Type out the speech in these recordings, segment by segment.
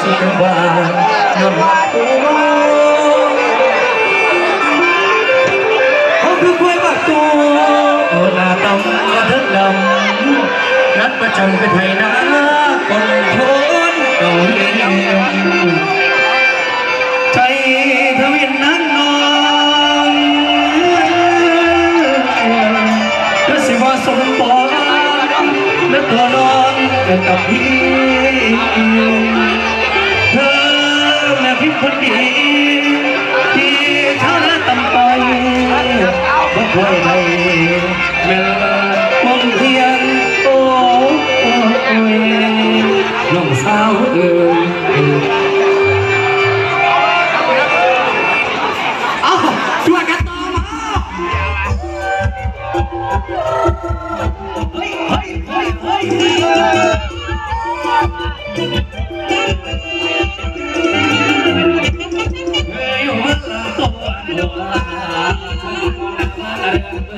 สุดบานนำมาตัวเขาคือควยบักตัวโอหน้าตำกระทึกดำนัดประจันเป็นไทยนาคนทนเก่าเลี้ยงใจทวินนั้นนอนก็สิว่าสมปองและตัวนอนกับพี่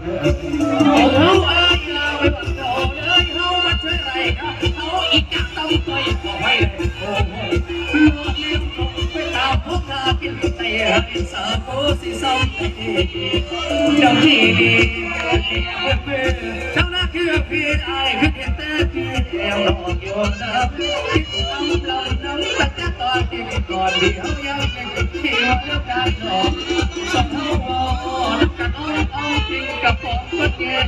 เพื่อนเอาเขาอะไรเราไปบังโดเลยเขามาช่วยไรเขาอีกอย่างต้องตัวอีกขอให้โอ้โหโลกเลี้ยงผมไปตามพวกข้ากินแต่ให้สาโคสิซ้ำแต่เจ้าที่ดีเจ้าหน้าคือพี่ไอ้คือเห็นแต่พี่เดียวหลอกโยนนะคิดน้ำลำน้ำตะกะตอที่ก่อนเดียวยังเป็นที่ว่าแล้วการหลอกสองนักกันอ้อ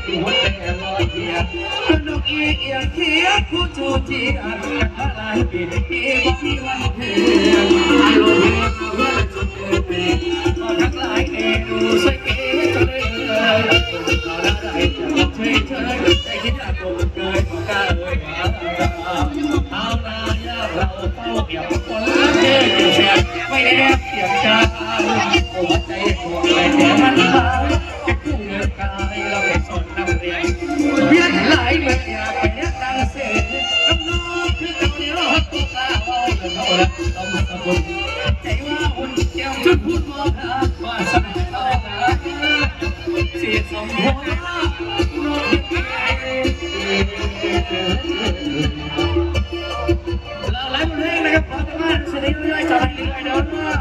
หัวแต่ลอยเทียนสนุกอีเอียเทียคู่จูจีอันกับอะไรปีนี้บ่มีวันเทียนอารมณ์เพื่อนเพื่อนจนเกิดเป็นก็ทั้งหลายเอดูสวยเก๋จนเลยเราได้จะช่วยเธอใจคิดอาโกนเกินกล้าเอ่ยเอาหน้ายาเราเฝ้าเกี่ยวคนละเจ้าแสบไม่ได้เสียงจาโอ้ใจหัวใจมัน เงินเอาละต้องมาสะกดใจว่าอุ่นเกี่ยวจุดพูดมองหาว่าสักเท่าไหร่เสียสมหัวนองเราไล่เพลงนะครับขอประมาณสิเรื่อยๆจะไปเรื่อยๆเดี๋ยวนะ